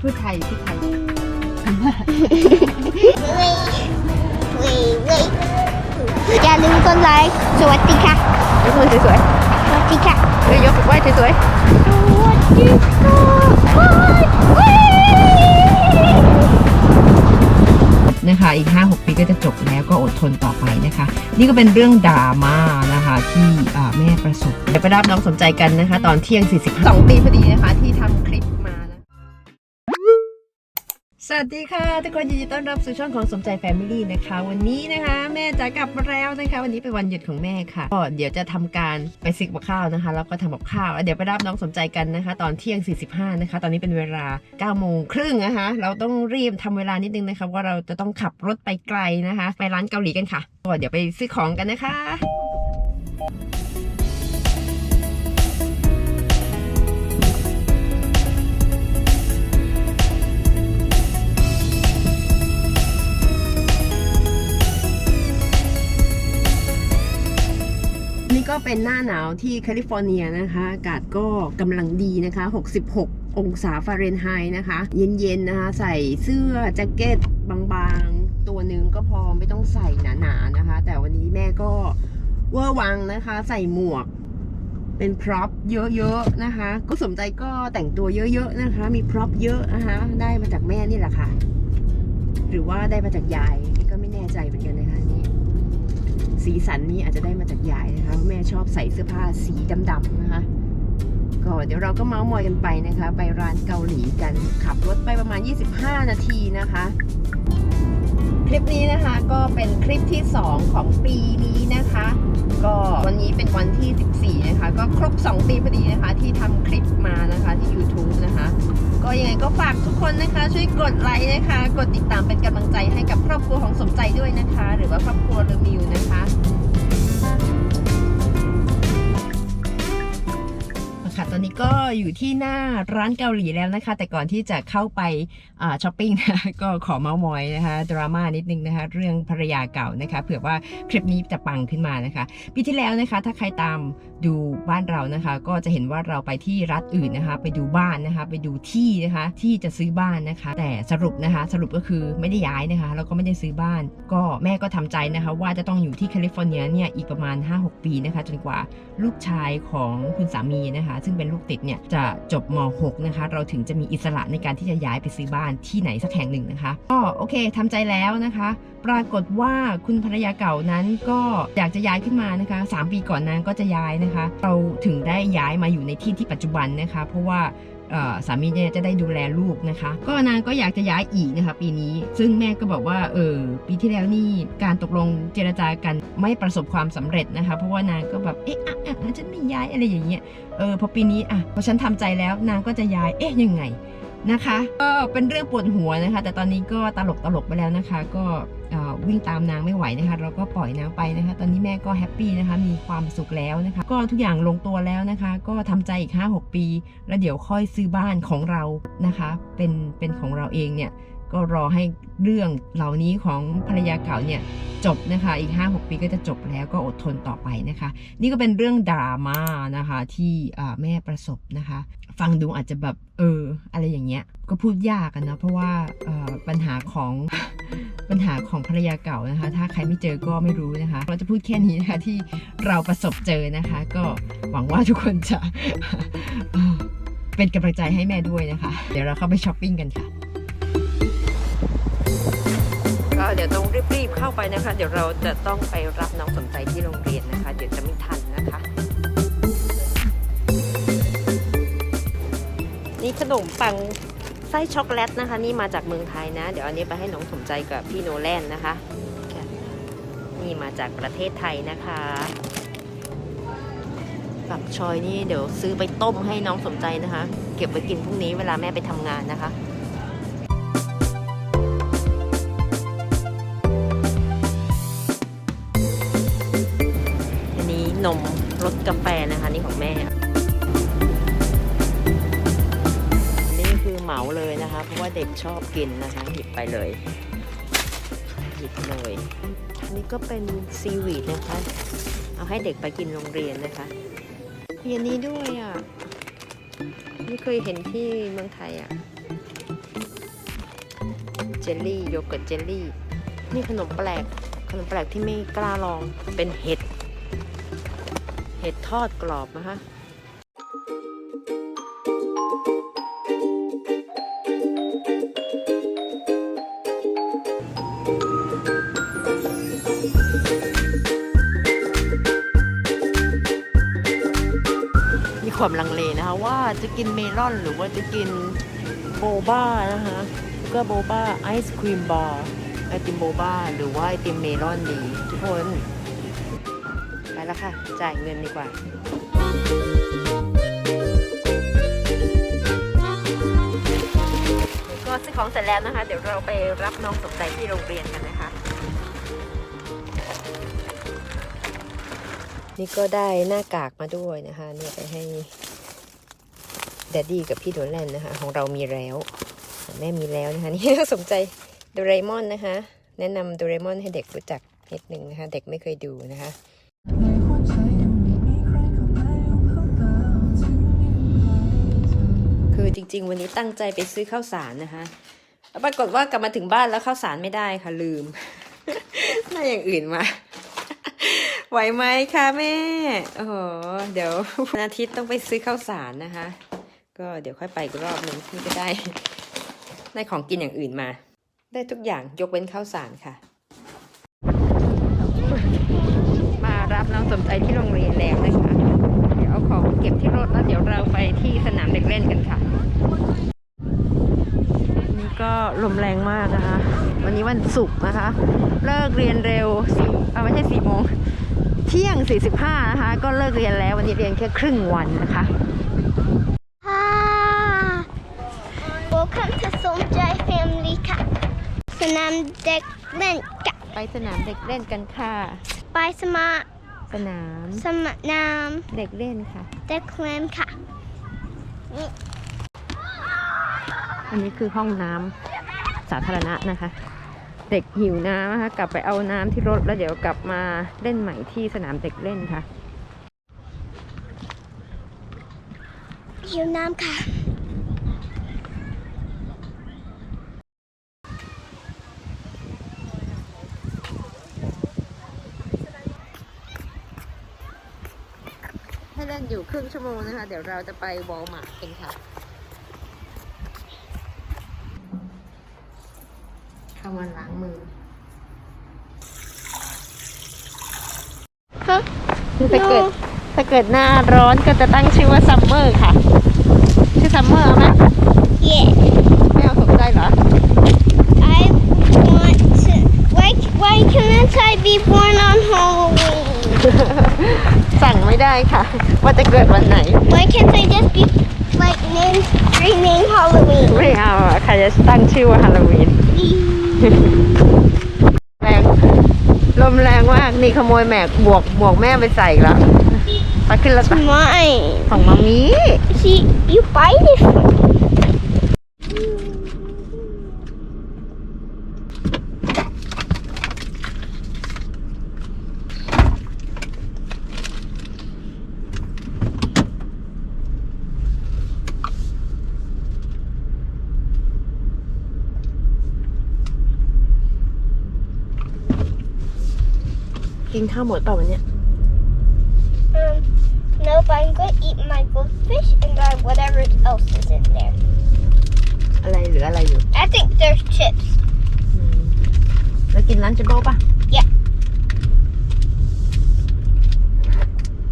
พูดไทยพูดไทยอย่าลืมกดไลค์สวัสดีค่ะยกมือสวยสวัสดีค่ะๆเฮ้ยยกไหว้สวยสวัสดีค่ะๆนะคะอีก 5-6 ปีก็จะจบแล้วก็อดทนต่อไปนะคะ นี่ก็เป็นเรื่องดราม่านะคะ ที่อ่าแม่ประสบเดี๋ยวไปรับน้องสนใจกันนะคะ ตอนเที่ยง42ปีพอดีนะคะ ที่ทำคลิปมานะส วัสดีค่ะทุกคนยินดีต้อนรับสู่ช่องของสมใจแฟมิลี่นะคะ วันนี้นะคะ แม่จะกลับมาแล้วนะคะ วันนี้เป็นวันหยุดของแม่ค่ะก็เดี๋ยวจะทำการไปซื้อกับข้าวนะคะ แล้วก็ทำกับข้าวแล้วเดี๋ยวไปรับน้องสมใจกันนะคะ ตอนเที่ยง 45 นะคะ ตอนนี้เป็นเวลา9โมงครึ่งนะคะเราต้องรีบทำเวลานิดนึงนะคะว่าเราจะต้องขับรถไปไกลนะคะ ไปร้านเกาหลีกันค่ะก็เดี๋ยวไปซื้อของกันนะคะ ก็เป็นหน้าหนาวที่แคลิฟอร์เนียนะคะ อากาศก็กำลังดีนะคะ 66 องศาฟาเรนไฮต์นะคะ เย็นๆนะคะ ใส่เสื้อแจ็คเก็ตบางๆ ตัวหนึ่งก็พอไม่ต้องใส่หนาๆนะคะ แต่วันนี้แม่ก็เวอร์วังนะคะ ใส่หมวกเป็นพร็อพเยอะๆนะคะ ก็สมใจก็แต่งตัวเยอะๆนะคะ มีพร็อพเยอะนะคะได้มาจากแม่นี่แหละค่ะ หรือว่าได้มาจากยายก็ไม่แน่ใจเหมือนกันนะคะนี่ สีสันนี้อาจจะได้มาจากยายนะคะแม่ชอบใส่เสื้อผ้าสีดำๆนะคะก็เดี๋ยวเราก็เมาส์มอยกันไปนะคะ ไปร้านเกาหลีกันขับรถไปประมาณ 25 นาทีนะคะ คลิปนี้นะคะก็เป็นคลิปที่ 2 ของปีนี้นะคะ ก็วันนี้เป็นวันที่ 14 นะคะ ก็ครบ 2 ปีพอดีนะคะ ที่ทำคลิปมานะคะที่ YouTube นะคะ ก็ยังไงก็ฝากทุกคนนะคะ ช่วยกดไลค์นะคะ กดติดตามเป็นกำลังใจให้กับครอบครัวของสมใจด้วยนะคะ หรือว่าครอบครัวเดอะมิวนะคะ อนนี้ก็อยู่ที่หน้าร้านเกาหลีแล้วนะคะ แต่ก่อนที่จะเข้าไปาช้อปปิ้งนะคะก็ขอเมาส์มอยนะคะดราม่านิดนึงนะคะ เรื่องภรรยาเก่านะคะเผื่อว่าคลิปนี้จะปังขึ้นมานะคะปีที่แล้วนะคะ ถ้าใครตามดูบ้านเรานะคะ ก็จะเห็นว่าเราไปที่รัฐอื่นนะคะ ไปดูบ้านนะคะ ไปดูที่นะคะที่จะซื้อบ้านนะคะ แต่สรุปนะคะ สรุปก็คือไม่ได้ย้ายนะคะแล้วก็ไม่ได้ซื้อบ้าน ก็แม่ก็ทำใจนะคะ ว่าจะต้องอยู่ที่แคลิฟอร์เนียเนี่ยอีกประมาณ 5-6 ปีนะคะ จนกว่าลูกชายของคุณสามีนะคะ ซึ่งเป็นลูกติดเนี่ยจะจบม .6 นะคะ เราถึงจะมีอิสระในการที่จะย้ายไปซื้อบ้านที่ไหนสักแห่งหนึ่งนะคะก็โอเคทำใจแล้วนะคะ ปรากฏว่าคุณภรรยาเก่านั้นก็อยากจะย้ายขึ้นมานะคะ 3 ปีก่อนนั้นก็จะย้ายนะคะ เราถึงได้ย้ายมาอยู่ในที่ที่ปัจจุบันนะคะ เพราะว่า สามีเนี่ยจะได้ดูแลลูกนะคะ ก็นางก็อยากจะย้ายอีกนะคะ ปีนี้ ซึ่งแม่ก็บอกว่าเออปีที่แล้วนี่การตกลงเจรจากันไม่ประสบความสำเร็จนะคะ เพราะว่านางก็แบบเอ๊ะอะอะฉันไม่ย้ายอะไรอย่างเงี้ยเออพอปีนี้อะพอฉันทำใจแล้วนางก็จะย้ายเอ๊ะยังไง นะคะ ก็เป็นเรื่องปวดหัวนะคะ แต่ตอนนี้ก็ตลกตลกไปแล้วนะคะ ก็วิ่งตามนางไม่ไหวนะคะเราก็ปล่อยนางไปนะคะ ตอนนี้แม่ก็แฮปปี้นะคะมีความสุขแล้วนะคะ ก็ทุกอย่างลงตัวแล้วนะคะ ก็ทำใจอีก 5-6 ปี แล้วเดี๋ยวค่อยซื้อบ้านของเรานะคะ เป็นเป็นของเราเองเนี่ย ก็รอให้เรื่องเหล่านี้ของภรรยาเก่าเนี่ยจบนะคะ อีก 5-6 ปีก็จะจบแล้วก็อดทนต่อไปนะคะ นี่ก็เป็นเรื่องดราม่านะคะที่แม่ประสบนะคะ ฟังดูอาจจะแบบเอออะไรอย่างเงี้ย ก็พูดยากกันนะเพราะว่าปัญหาของปัญหาของภรรยาเก่านะคะ ถ้าใครไม่เจอก็ไม่รู้นะคะ เราจะพูดแค่นี้นะคะที่เราประสบเจอนะคะ ก็หวังว่าทุกคนจะเป็นกำลังใจให้แม่ด้วยนะคะ เดี๋ยวเราเข้าไปช้อปปิ้งกันค่ะ เดี๋ยวต้องรีบๆเข้าไปนะคะ เดี๋ยวเราจะต้องไปรับน้องสนใจที่โรงเรียนนะคะ เดี๋ยวจะไม่ทันนะคะ นี่ขนมปังไส้ช็อกโกแลตนะคะ นี่มาจากเมืองไทยนะ เดี๋ยวอันนี้ไปให้น้องสมใจกับพี่โนแลนนะคะ นี่มาจากประเทศไทยนะคะปักชอยนี่เดี๋ยวซื้อไปต้มให้น้องสมใจนะคะ เก็บไว้กินพรุ่งนี้เวลาแม่ไปทำงานนะคะ นมรสกาแฟนะคะนี่ของแม่ นี่คือเหมาเลยนะคะ เพราะว่าเด็กชอบกินนะคะ หยิบไปเลย หยิบเลยอันนี้ก็เป็นซีวีดนะคะ เอาให้เด็กไปกินโรงเรียนนะคะมีอันนี้ด้วยอะ ไม่เคยเห็นที่เมืองไทยอะ เจลลี่โยเกิร์ตเจลลี่ นี่ขนมแปลก ขนมแปลกที่ไม่กล้าลอง เป็นเห็ด ห็ดทอดกรอบนะคะมีความลังเลนะคะว่าจะกินเมลอนหรือว่าจะกินโบบ้านะคะก็โบบ้าไอศครีมบาร์ไอติมโบบ้าหรือว่าไอติมเมลอนดีทุกคน แล้วค่ะ จ่ายเงินดีกว่าก็ซื้อของเสร็จแล้วนะคะ เดี๋ยวเราไปรับน้องสมใจที่โรงเรียนกันนะคะ นี่ก็ได้หน้ากากมาด้วยนะคะเนี่ยไปให้แดดดี้กับพี่โดแลนนะคะ ของเรามีแล้ว แม่มีแล้วนะคะนี่สนใจโดเรมอนนะคะ แนะนำโดเรมอนให้เด็กรู้จักนิดหนึ่งนะคะ เด็กไม่เคยดูนะคะ คือจริง ๆ วันนี้ตั้งใจไปซื้อข้าวสารนะคะแล้วปรากฏว่ากลับมาถึงบ้านแล้วข้าวสารไม่ได้ค่ะลืมได้อย่างอื่นมา ไหวไหมคะแม่ โอ้โห เดี๋ยววันอาทิตย์ต้องไปซื้อข้าวสารนะคะ ก็เดี๋ยวค่อยไปอีกรอบหนึ่งนี่ก็ได้ ได้ของกินอย่างอื่นมา ได้ทุกอย่างยกเว้นข้าวสารค่ะ มารับน้องสมใจที่โรงเรียนแล้วนะคะ เดี๋ยวเอาของเก็บที่รถแล้วเดี๋ยวเราไปที่สนามเด็กเล่นกันค่ะ นี่ก็ลมแรงมากนะคะ วันนี้วันศุกร์นะคะ เลิกเรียนเร็วสี่อ่าไม่ใช่สี่โมงเที่ยง 45 นะคะ ก็เลิกเรียนแล้ววันนี้เรียนแค่ครึ่งวันนะคะ Ah, welcome to Somjai Family ค่ะ สนามเด็กเล่นกับไปสนามเด็กเล่นกันค่ะ ไปสมัครสนามสมัครนามเด็กเล่นค่ะ เด็กเล่นค่ะ อันนี้คือห้องน้ำสาธารณะนะคะ เด็กหิวน้ำนะคะกลับไปเอาน้ำที่รถแล้วเดี๋ยวกลับมาเล่นใหม่ที่สนามเด็กเล่นค่ะ หิวน้ำค่ะ ให้เล่นอยู่ครึ่งชั่วโมงนะคะ เดี๋ยวเราจะไปวอลมาร์ทกันค่ะ เข้ามาล้างมือฮะถ้าเกิดถ้าเกิดหน้าร้อนก็จะตั้งชื่อว่าซัมเมอร์ค่ะ ชื่อซัมเมอร์เอาไหม Yeah ไม่เอาสนใจเหรอ I want to why why can't I be born on Halloween สั่งไม่ได้ค่ะ ว่าจะเกิดวันไหน why can't I just be like named screaming Halloween ไม่เอาอะใครจะตั้งชื่อว่าฮาโลวีน แรงลมแรงมากนี่ขโมยแหมกบวกหมวกแม่ไปใส่อีกแล้วไปขึ้นรถไป mine ของมามี see you bite it กิ นข้าวหมดเปล่าวันเนี้ย Um, nope, I'm going to eat my goldfish and grab whatever else is in there. อะไรเหลืออะไรอยู่ I think there's chips. อืมแล้วกินร้านเจโบ้ป่ะ Yeah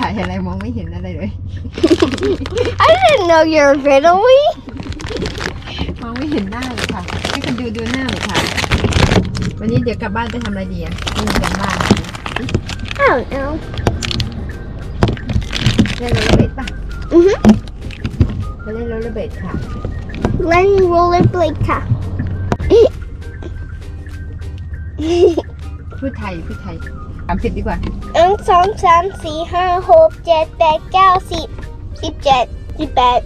ถ่ายอะไรมองไม่เห็นอะไรเลย I didn't know you were riddly. มองไม่เห็นหน้าเลยค่ะ ให้คนดูดูหน้าหน่อยค่ะ วันนี้เดี๋ยวกลับบ้านไปทำอะไรดีอะไม่มีการบ้าน I don't know. เล่นโรลเลอร์เบดป่ะ Mm-hmm. ไปเล่นโรลเลอร์เบดค่ะ Len rollerblade ค่ะ พูดไทย พูดไทยสามสิบดีกว่าหนึ่งสองสามสี่ห้าหกเจ็ดแปดเก้าสิบสิบเจ็ดสิบแปด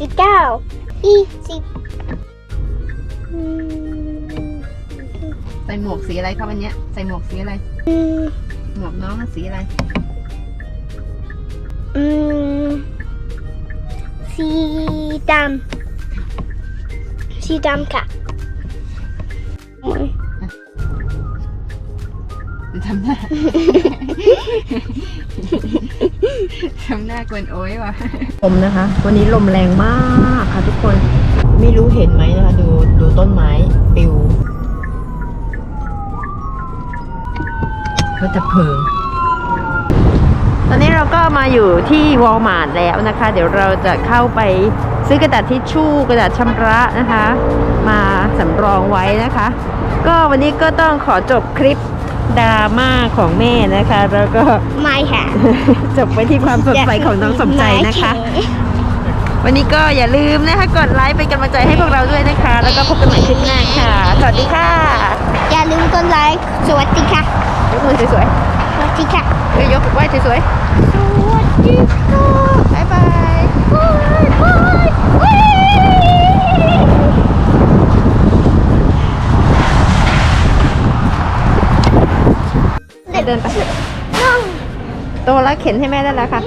สิบเก้ายี่สิบอืมใส่หมวกสีอะไรครับวันเนี้ยใส่หมวกสีอะไรอืม หมวกน้องน่ะสีอะไร อืม สีดำ สีดำค่ะจะทำหน้า ทำหน้ากวนโอ้ยว่ะ ลมนะคะ วันนี้ลมแรงมากค่ะทุกคน ไม่รู้เห็นไหมนะคะ ดูดูต้นไม้ปิว ก็จะเพลิง ตอนนี้เราก็มาอยู่ที่วอลมาร์ทแล้วนะคะ เดี๋ยวเราจะเข้าไปซื้อกระดาษทิชชู่กระดาษชำระนะคะ มาสำรองไว้นะคะ ก็วันนี้ก็ต้องขอจบคลิปดราม่าของแม่นะคะ แล้วก็ไม่ค่ะ จบไปที่ความสดใสของน้องสมใจนะคะ วันนี้ก็อย่าลืมนะคะกดไลค์เป็นกำลังใจให้พวกเราด้วยนะคะ แล้วก็พบกันใหม่คลิปหน้าค่ะ สวัสดีค่ะ อย่าลืมกดไลค์สวัสดีค่ะ ยกมือสวยสวัสดีค่ะๆเอ้ยยกไหว้สวยสวัสดีค่ะๆบ๊ายบายบายบายบายเดินไป น้อง โตแล้วเข็นให้แม่ได้แล้วค่ะ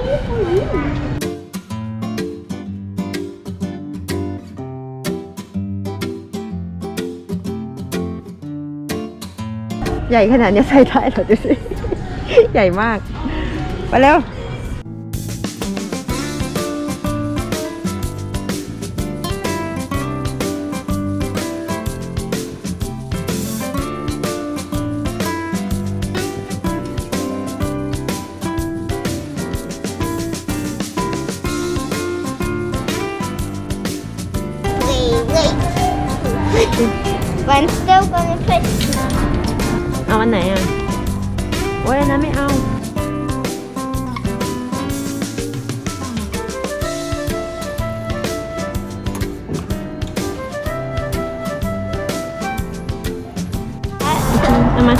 ใหญ่ขนาดนี้ใส่ได้เหรอดูสิ ใหญ่มาก ไปเร็ว I'm still gonna put อันไหนอะโอ้ยอันนั้นไม่เอาเอามา